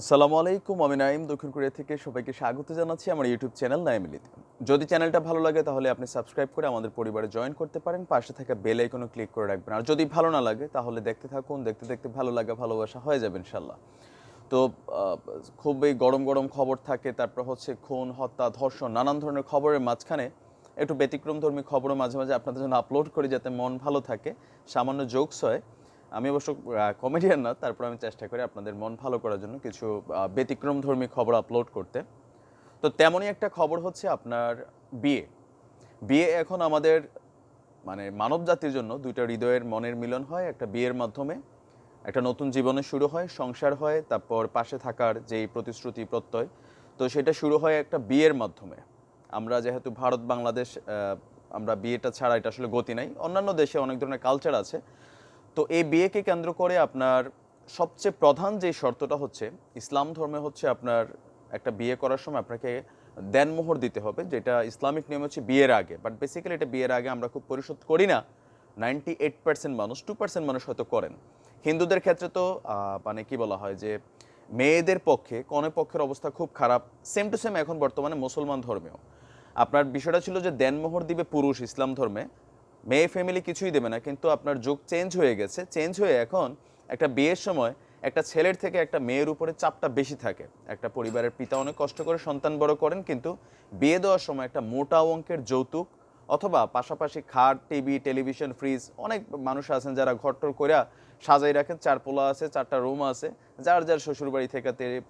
আসসালামু আলাইকুম, আমি নাইম দক্ষিণ কোরিয়া থেকে সবাইকে স্বাগত জানাচ্ছি আমার ইউটিউব চ্যানেল নাইমিলিতে যদি চ্যানেলটা ভালো লাগে, তাহলে আপনি সাবস্ক্রাইব করে আমাদের পরিবারে জয়েন করতে পারেন। পাশে থাকা বেল আইকনও ক্লিক করে রাখবেন। আর যদি ভালো না লাগে, তাহলে দেখতে থাকুন। দেখতে দেখতে ভালো লাগা, ভালোবাসা হয়ে যাবে ইনশাল্লাহ তো খুবই গরম গরম খবর থাকে। তারপর হচ্ছে খুন, হত্যা, ধর্ষণ, নানান ধরনের খবরের মাঝখানে একটু ব্যতিক্রমধর্মী খবরও মাঝে মাঝে আপনাদের জন্য আপলোড করি, যাতে মন ভালো থাকে। সামান্য জোকস হয়। আমি অবশ্য কমেডিয়ান না, তারপর আমি চেষ্টা করি আপনাদের মন ভালো করার জন্য কিছু ব্যতিক্রমধর্মী খবর আপলোড করতে। তো তেমনই একটা খবর হচ্ছে আপনার বিয়ে। বিয়ে এখন আমাদের মানে মানব জাতির জন্য দুইটা হৃদয়ের মনের মিলন হয়, একটা বিয়ের মাধ্যমে, একটা নতুন জীবনে শুরু হয়, সংসার হয়, তারপর পাশে থাকার যেই প্রতিশ্রুতি, প্রত্যয়, তো সেটা শুরু হয় একটা বিয়ের মাধ্যমে। আমরা যেহেতু ভারত, বাংলাদেশ আমরা বিয়েটা ছাড়া এটা আসলে গতি নাই। অন্যান্য দেশে অনেক ধরনের কালচার আছে তো এই বিয়েকে কেন্দ্র করে আপনার সবচেয়ে প্রধান যে শর্তটা হচ্ছে, ইসলাম ধর্মে হচ্ছে আপনার একটা বিয়ে করার সময় আপনাকে দেনমোহর দিতে হবে, যেটা ইসলামিক নিয়ম হচ্ছে বিয়ের আগে। বাট বেসিক্যালি এটা বিয়ের আগে আমরা খুব পরিশোধ করি না। নাইনটি এইট পার্সেন্ট মানুষ টু পার্সেন্ট মানুষ হয়তো করেন। হিন্দুদের ক্ষেত্রে তো মানে কি বলা হয় যে, মেয়েদের পক্ষে কনে পক্ষের অবস্থা খুব খারাপ। সেম টু সেম এখন বর্তমানে মুসলমান ধর্মেও। আপনার বিষয়টা ছিল যে দেনমোহর দিবে পুরুষ ইসলাম ধর্মে। মেয়ে ফ্যামিলি কিছুই দেবে না, কিন্তু আপনার যুগ চেঞ্জ হয়ে গেছে। চেঞ্জ হয়ে এখন একটা বিয়ের সময় একটা ছেলের থেকে একটা মেয়ের উপরে চাপটা বেশি থাকে। একটা পরিবারের পিতা অনেক কষ্ট করে সন্তান বড় করেন, কিন্তু বিয়ে দেওয়ার সময় একটা মোটা অঙ্কের যৌতুক অথবা পাশাপাশি খাট, টিভি টেলিভিশন ফ্রিজ অনেক মানুষ আছেন যারা ঘরটর করে সাজাই রাখেন। চার পোলা আছে, চারটা রুম আছে। যার যার শ্বশুরবাড়ি থেকে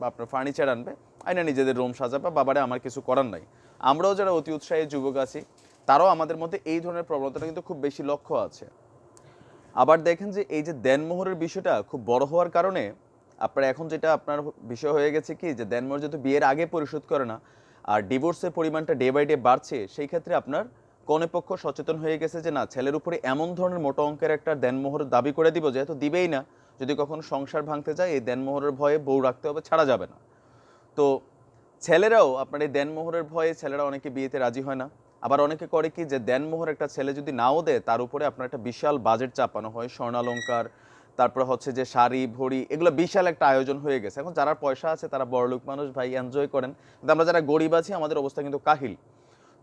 আপনার ফার্নিচার আনবে, আইনা নিজেদের রুম সাজাবে, বাবারে আমার কিছু করার নাই। আমরাও যারা অতি উৎসাহী যুবক আছি তারাও আমাদের মধ্যে এই ধরনের প্রবণতাটা কিন্তু খুব বেশি লক্ষ্য আছে। আবার দেখেন যে এই যে দেনমোহরের বিষয়টা খুব বড় হওয়ার কারণে আপনার এখন যেটা আপনার বিষয় হয়ে গেছে কি যে দেনমোহর যেহেতু বিয়ের আগে পরিশোধ করে না, আর ডিভোর্সের পরিমাণটা ডে বাই ডে বাড়ছে, সেই ক্ষেত্রে আপনার কনে পক্ষ সচেতন হয়ে গেছে যে না, ছেলের উপরে এমন ধরনের মোটা অঙ্কের একটা দেনমোহর দাবি করে দিব যেহেতু দিবেই না। যদি কখনো সংসার ভাঙতে যায়, এই দেনমোহরের ভয়ে বউ রাখতে হবে, ছাড়া যাবে না। তো ছেলেরাও আপনার এই দেনমোহরের ভয়ে ছেলেরা অনেকে বিয়েতে রাজি হয় না। আবার অনেকে করে কি যে দেনমোহর একটা ছেলে যদি নাও দেয়, তার উপরে আপনার একটা বিশাল বাজেট চাপানো হয়, স্বর্ণালঙ্কার, তারপরে হচ্ছে যে শাড়ি, ভড়ি, এগুলো বিশাল একটা আয়োজন হয়ে গেছে। এখন যারা পয়সা আছে, তারা বড়লোক মানুষ, ভাই এনজয় করেন। কিন্তু আমরা যারা গরিব আছি, আমাদের অবস্থা কিন্তু কাহিল।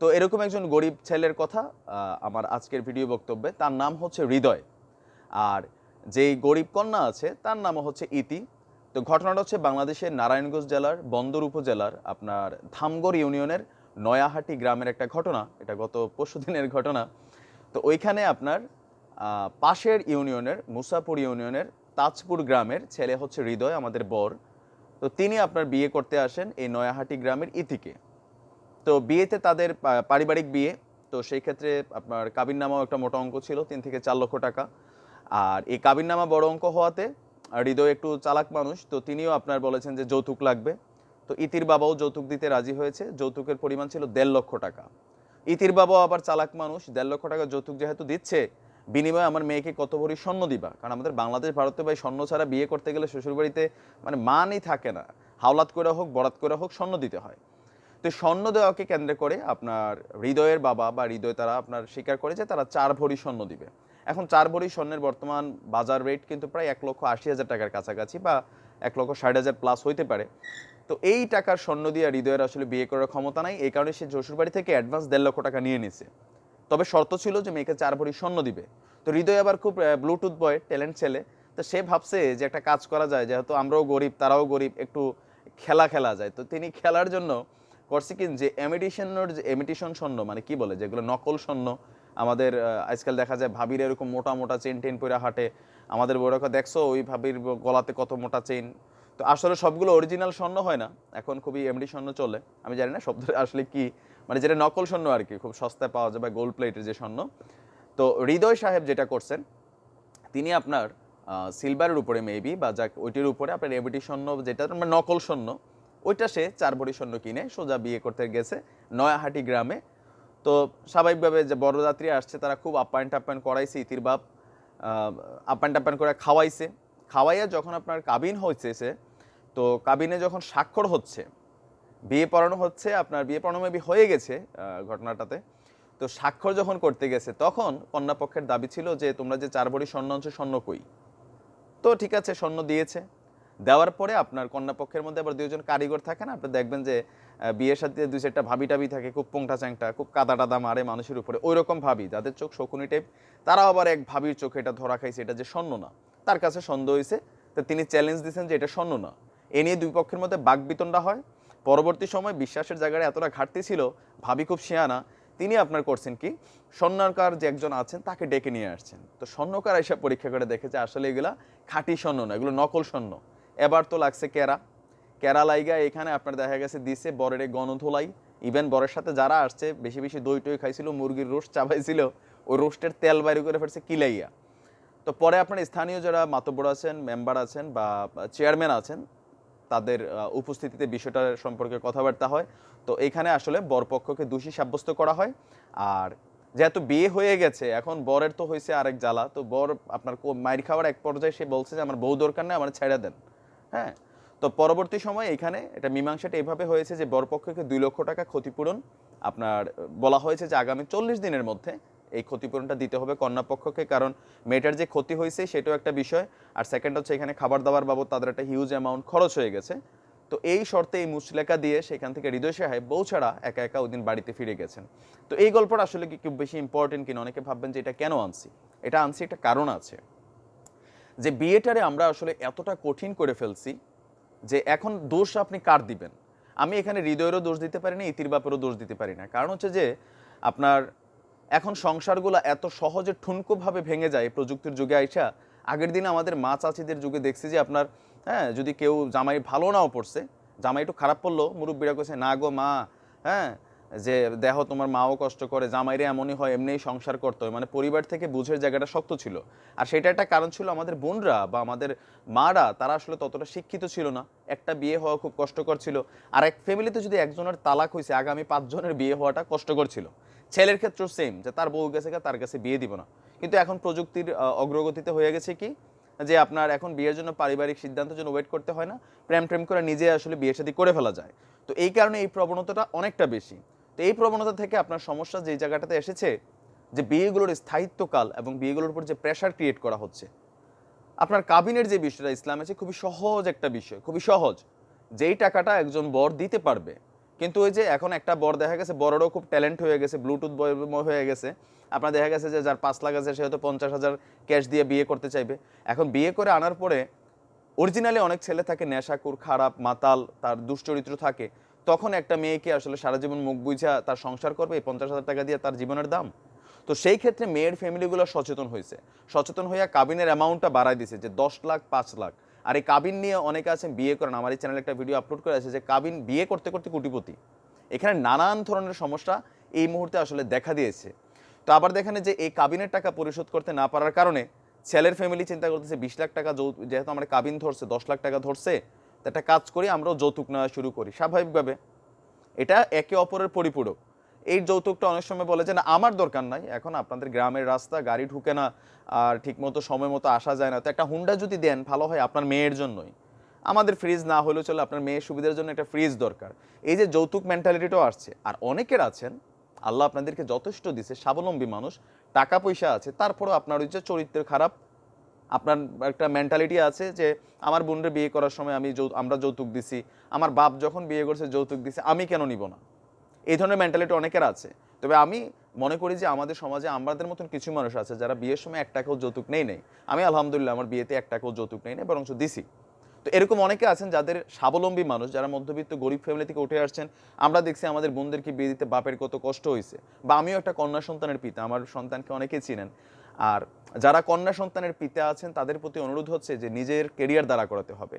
তো এরকম একজন গরিব ছেলের কথা আমার আজকের ভিডিও বক্তব্যে। তার নাম হচ্ছে হৃদয়। আর যেই গরিব কন্যা আছে, তার নাম হচ্ছে ইতি। তো ঘটনাটা হচ্ছে বাংলাদেশের নারায়ণগঞ্জ জেলার বন্দর উপজেলার আপনার ধামগড় ইউনিয়নের নয়াহাটি গ্রামের একটা ঘটনা, এটা গত পরশু দিনের ঘটনা। তো ওইখানে আপনার পাশের ইউনিয়নের, মুসাপুর ইউনিয়নের তাজপুর গ্রামের ছেলে হচ্ছে হৃদয়, আমাদের বর। তো তিনি আপনার বিয়ে করতে আসেন এই নয়াহাটি গ্রামের ইতিকে। তো বিয়েতে তাদের পারিবারিক বিয়ে, তো সেই ক্ষেত্রে আপনার কাবিননামাও একটা মোটা অঙ্ক ছিল, তিন থেকে চার লক্ষ টাকা। আর এই কাবিননামা বড় অঙ্ক হওয়াতে হৃদয় একটু চালাক মানুষ, তো তিনিও আপনার বলেছেন যে যৌতুক লাগবে। তো ইতির বাবাও যৌতুক দিতে রাজি হয়েছে। যৌতুকের পরিমাণ ছিল দেড় লক্ষ টাকা। ইতির বাবাও আবার চালাক মানুষ, দেড় লক্ষ টাকা যৌতুক যেহেতু দিচ্ছে, বিনিময়ে আমার মেয়েকে কত ভরি স্বর্ণ দিবা? কারণ আমাদের বাংলাদেশ, ভারতে ভাই স্বর্ণ ছাড়া বিয়ে করতে গেলে শ্বশুরবাড়িতে মানে মানই থাকে না। হাওলাত করে হোক, বরাত করে হোক, স্বর্ণ দিতে হয়। তো স্বর্ণ দেওয়াকে কেন্দ্র করে আপনার হৃদয়ের বাবা বা হৃদয় তারা আপনার স্বীকার করে যে তারা চার ভরি স্বর্ণ দিবে। এখন চার ভরি স্বর্ণের বর্তমান বাজার রেট কিন্তু প্রায় এক লক্ষ আশি হাজার টাকার কাছাকাছি বা এক লক্ষ ষাট হাজার প্লাস হইতে পারে। তো এই টাকার স্বর্ণ দিয়ে হৃদয়ের আসলে বিয়ে করার ক্ষমতা নাই, এই কারণে সে শ্বশুরবাড়ি থেকে অ্যাডভান্স দেড় লক্ষ টাকা নিয়ে নিছে। তবে শর্ত ছিল যে মেয়েকে চার ভরি স্বর্ণ দিবে। তো হৃদয় আবার খুব ব্লুটুথ বয় ট্যালেন্ট ছেলে। তো সে ভাবছে যে একটা কাজ করা যায়, যেহেতু আমরাও গরিব, তারাও গরিব, একটু খেলা খেলা যায়। তো তিনি খেলার জন্য করছে কি যে এমিটিশনের যে এমিটিশন স্বর্ণ মানে কি বলে, যেগুলো নকল স্বর্ণ, আমাদের আজকাল দেখা যায় ভাবির এরকম মোটা মোটা চেন টেন পরে হাঁটে। আমাদের বড়কা দেখছ ওই ভাবির গলাতে কত মোটা চেন তো আসলে সবগুলো অরিজিনাল স্বর্ণ হয় না। এখন খুবই এমডি স্বর্ণ চলে। আমি জানি না শব্দটা আসলে কি। মানে যেটা নকল স্বর্ণ আর কি, খুব সস্তায় পাওয়া যায় বা গোল্ড প্লেটের যে স্বর্ণ। তো হৃদয় সাহেব যেটা করছেন, তিনি আপনার সিলভারের উপরে মেবি বা যাক ওইটির উপরে আপনার এবিটি স্বর্ণ যেটা মানে নকল স্বর্ণ, ওইটা সে চার ভরি স্বর্ণ কিনে সোজা বিয়ে করতে গেছে নয়াহাটি গ্রামে। তো স্বাভাবিকভাবে যে বড়যাত্রী আসছে, তারা খুব আপ্যায়ন টাপ্যায়ন করাইছে ইতির বাপ আপ্যায়ন টাপ্যায়ন করে খাওয়াইছে। খাওয়াইয়া যখন আপনার কাবিন সে তো কাবিনে যখন স্বাক্ষর হচ্ছে, বিয়ে পড়ানো হচ্ছে, আপনার বিয়ে পড়ানো মেবি হয়ে গেছে ঘটনাটাতে, তো স্বাক্ষর যখন করতে গেছে, তখন কন্যাপক্ষের দাবি ছিল যে তোমরা যে চার ভরি স্বর্ণ আনছো, স্বর্ণ কই? তো ঠিক আছে, স্বর্ণ দিয়েছে। দেওয়ার পরে আপনার কন্যাপক্ষের মধ্যে আবার দুজন কারিগর থাকে না, আপনি দেখবেন যে বিয়ের সাথে দুই চারটা ভাবি টাবি থাকে, খুব পোংটা চ্যাংটা, খুব কাদা টাদা মারে মানুষের উপরে ওই রকম ভাবি, যাদের চোখ শকুনি টাইপ তারা আবার এক ভাবির চোখে এটা ধরা খাইছে, এটা যে স্বর্ণ না। তার কাছে সন্দেহ হয়েছে তো তিনি চ্যালেঞ্জ দিয়েছেন যে এটা স্বর্ণ না। এ নিয়ে দুই পক্ষের মধ্যে বাকবিতণ্ডা হয়। পরবর্তী সময় বিশ্বাসের জায়গায় এতটা ঘাটতি ছিল, ভাবি খুব শিয়ানা, তিনি আপনার করছেন কি? স্বর্ণকার যে একজন আছেন, তাকে ডেকে নিয়ে আসছেন। তো স্বর্ণকার এসব পরীক্ষা করে দেখেছে আসলে এগুলা খাঁটি স্বর্ণ না, এগুলো নকল স্বর্ণ। এবার তো লাগছে কেরা। লাইগা এখানে আপনার দেখা গেছে দিছে বরের গণধোলাই। ইভেন বরের সাথে যারা আসছে, বেশি বেশি দই টই খাইছিল, মুরগির রোস্ট চাবাইছিল, ওই রোস্টের তেল বাইরে করে ফেলছে কিলাইয়া। তো পরে আপনার স্থানীয় যারা মাতব্বর আছেন, মেম্বার আছেন বা চেয়ারম্যান আছেন, তাদের উপস্থিতিতে বিষয়টা সম্পর্কে কথাবার্তা হয়। তো এখানে আসলে বরপক্ষকে দোষী সাব্যস্ত করা হয়। আর যেহেতু বিয়ে হয়ে গেছে, এখন বরের তো হয়েছে আরেক জ্বালা, তো বর আপনার মায়ের খাওয়ার এক পর্যায়ে সে বলছে যে, আমার বউ দরকার নেই, আমার ছেড়ে দেন। হ্যাঁ? তো পরবর্তী সময় এখানে এটা মীমাংসাটা এভাবে হয়েছে যে, বরপক্ষকে দুই লক্ষ টাকা ক্ষতিপূরণ আপনার, বলা হয়েছে যে, আগামী চল্লিশ দিনের মধ্যে এই ক্ষতিপূরণটা দিতে হবে কন্যাপক্ষকে, কারণ মেয়েটার যে ক্ষতি হয়েছে সেটাও একটা বিষয়। আর সেকেন্ড হচ্ছে এখানে খাবার দাবার বাবদ তাদের একটা হিউজ অ্যামাউন্ট খরচ হয়ে গেছে। তো এই শর্তে এই মুচলেকা দিয়ে সেখান থেকে হৃদয় সাহেব বউ ছাড়া একা একা ওই বাড়িতে ফিরে গেছেন। তো এই গল্পটা আসলে কি খুব বেশি ইম্পর্টেন্ট কিনা? অনেকে ভাববেন যে এটা কেন আনছি? এটা আনছি একটা কারণ আছে। যে বিয়েটারে আমরা আসলে এতটা কঠিন করে ফেলছি যে এখন দোষ আপনি কার দিবেন? আমি এখানে হৃদয়েরও দোষ দিতে পারি না ইতির বাপেরও দোষ দিতে পারি না। কারণ হচ্ছে যে আপনার এখন সংসারগুলো এত সহজে ঠুনকোভাবে ভেঙে যায় প্রযুক্তির যুগে আইসা, আগের দিনে আমাদের মা চাচিদের যুগে দেখছি যে আপনার হ্যাঁ যদি কেউ জামাই ভালো নাও পড়ছে, জামাই একটু খারাপ পড়ল মুরব্বীরা কইছে, না গো মা হ্যাঁ যে দেহ তোমার মাও কষ্ট করে জামাইরে এমনই হয়, এমনিই সংসার করতে হয়। মানে পরিবার থেকে বুঝের জায়গাটা শক্ত ছিল। আর সেটা একটা কারণ ছিল আমাদের বোনরা বা আমাদের মারা, তারা আসলে ততটা শিক্ষিত ছিল না। একটা বিয়ে হওয়া খুব কষ্টকর ছিল। আর এক ফ্যামিলিতে যদি একজনের তালাক হয়েছে আগামী পাঁচজনের বিয়ে হওয়াটা কষ্টকর ছিল। ছেলের ক্ষেত্রেও সেম যে তার বউ গেছে তার কাছে বিয়ে দিব না। কিন্তু এখন প্রযুক্তির অগ্রগতিতে হয়ে গেছে কি? যে আপনার এখন বিয়ের জন্য পারিবারিক সিদ্ধান্তের জন্য ওয়েট করতে হয় না, প্রেম প্রেম করে নিজে আসলে বিয়ে শাদী করে ফেলা যায়। তো এই কারণে এই প্রবণতাটা অনেকটা বেশি। তো এই প্রবণতা থেকে আপনার সমস্যা যেই জায়গাটাতে এসেছে, যে বিয়েগুলোর স্থায়িত্বকাল এবং বিয়েগুলোর উপর যে প্রেশার ক্রিয়েট করা হচ্ছে, আপনার কাবিনের যে বিষয়টা, ইসলাম আছে, খুবই সহজ একটা বিষয়, খুবই সহজ। যেই টাকাটা একজন বর দিতে পারবে কিন্তু ওই যে এখন একটা বর দেখা গেছে, বড়রও খুব ট্যালেন্ট হয়ে গেছে ব্লুটুথ বয় হয়ে গেছে। আপনার দেখা গেছে যে যার পাঁচ লাখ আছে, সে হয়তো পঞ্চাশ হাজার ক্যাশ দিয়ে বিয়ে করতে চাইবে। এখন বিয়ে করে আনার পরে অরিজিনালি অনেক ছেলে থাকে নেশাকুর খারাপ, মাতাল, তার দুশ্চরিত্র থাকে। তখন একটা মেয়েকে আসলে সারা জীবন মুখ বুঝা তার সংসার করবে, এই পঞ্চাশ হাজার টাকা দিয়ে তার জীবনের দাম। তো সেই ক্ষেত্রে মেয়ের ফ্যামিলিগুলো সচেতন হয়েছে সচেতন হইয়া কাবিনের অ্যামাউন্টটা বাড়ায় দিছে, যে দশ লাখ, পাঁচ লাখ। আর এই কাবিন নিয়ে অনেকে আছেন, বিয়ে করেন। আমার এই চ্যানেলে একটা ভিডিও আপলোড করে আছে যে কাবিন বিয়ে করতে করতে কোটিপতি। এখানে নানান ধরনের সমস্যা এই মুহূর্তে আসলে দেখা দিয়েছে। তো আবার দেখেন যে এই কাবিনের টাকা পরিশোধ করতে না পারার কারণে ছেলের ফ্যামিলি চিন্তা করতেছে, বিশ লাখ টাকা যেহেতু আমরা কাবিন ধরছে, দশ লাখ টাকা ধরছে, তো একটা কাজ করি, আমরাও যৌতুক নেওয়া শুরু করি। স্বাভাবিকভাবে এটা একে অপরের পরিপূরক। এই যৌতুকটা অনেক সময় বলে যে, না, আমার দরকার নাই, এখন আপনাদের গ্রামের রাস্তা, গাড়ি ঢুকে না, আর ঠিকমতো সময় মতো আসা যায় না। তো একটা হুন্ডা যদি দেন, ভালো হয় আপনার মেয়ের জন্যই। আমাদের ফ্রিজ না হলেও চলে আপনার মেয়ের সুবিধার জন্য একটা ফ্রিজ দরকার। এই যে যৌতুক মেন্টালিটিটাও আসছে, আর অনেকের আছেন, আল্লাহ আপনাদেরকে যথেষ্ট দিছে, স্বাবলম্বী মানুষ টাকা পয়সা আছে, তারপরেও আপনার ওই যে চরিত্র খারাপ, আপনার একটা মেন্টালিটি আছে যে, আমার বোনের বিয়ে করার সময় আমি আমরা যৌতুক দিছি, আমার বাপ যখন বিয়ে করছে যৌতুক দিছে, আমি কেন নিব না? এই ধরনের মেন্টালিটি অনেকের আছে। তবে আমি মনে করি যে আমাদের সমাজে আমাদের মতন কিছু মানুষ আছে যারা বিয়ের সময় এক টাকাও যৌতুক নেই নেই। আমি আলহামদুলিল্লাহ আমার বিয়েতে এক টাকাও যৌতুক নেই নেই, বরঞ্চ দিছি। তো এরকম অনেকে আছেন যাদের স্বাবলম্বী মানুষ, যারা মধ্যবিত্ত গরিব ফ্যামিলি থেকে উঠে আসছেন, আমরা দেখছি আমাদের বোনদেরকে বিয়ে দিতে বাপের কত কষ্ট হয়েছে বা আমিও একটা কন্যা সন্তানের পিতা, আমার সন্তানকে অনেকেই চিনেন। আর যারা কন্যা সন্তানের পিতা আছেন, তাদের প্রতি অনুরোধ হচ্ছে যে নিজের কেরিয়ার দ্বারা করাতে হবে।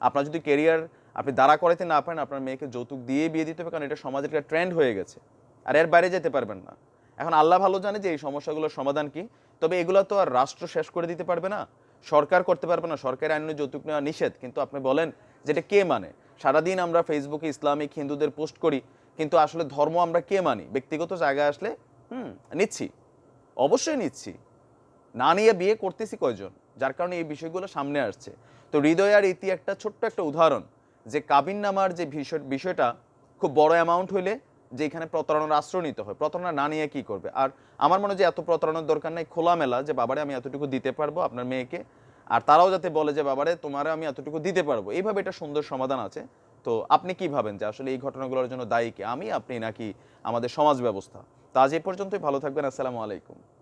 আপনার যদি কেরিয়ার আপনি দাঁড়া করাতে না পারেন, আপনার মেয়েকে যৌতুক দিয়ে বিয়ে দিতে হবে, কারণ এটা সমাজের একটা ট্রেন্ড হয়ে গেছে। আর এর বাইরে যেতে পারবেন না। এখন আল্লাহ ভালো জানে যে এই সমস্যাগুলোর সমাধান কি, তবে এগুলো তো আর রাষ্ট্র শেষ করে দিতে পারবে না। সরকার করতে পারবে না, সরকারের আইনে যৌতুক নেওয়া নিষেধ। কিন্তু আপনি বলেন যেটা কে মানে? সারাদিন আমরা ফেসবুকে ইসলামিক হিন্দুদের পোস্ট করি, কিন্তু আসলে ধর্ম আমরা কে মানি? ব্যক্তিগত জায়গায় আসলে, হুম, নিচ্ছি। অবশ্যই নিচ্ছি। না নিয়ে বিয়ে করতেছি কয়জন? যার কারণে এই বিষয়গুলো সামনে আসছে। তো হৃদয় আর ইতি একটা ছোট্ট একটা উদাহরণ। যে কাবিন নামার যে বিষয় বিষয়টা খুব বড় অ্যামাউন্ট হইলে যে এখানে প্রতারণার আশ্রয় নিতে হয়। প্রতারণা না নিয়ে কি করবে? আর আমার মনে হয় যে এত প্রতারণার দরকার নেই, খোলামেলা যে, বাবারে, আমি এতটুকু দিতে পারব আপনার মেয়েকে। আর তারাও যাতে বলে যে, বাবারে তোমারে আমি এতটুকু দিতে পারব। এইভাবে এটা সুন্দর সমাধান আছে। তো আপনি কি ভাবেন যে, আসলে এই ঘটনাগুলোর জন্য দায়ী কি? আমি, আপনি নাকি আমাদের সমাজ ব্যবস্থা? তা আজ পর্যন্তই। ভালো থাকবেন। আসসালামু আলাইকুম।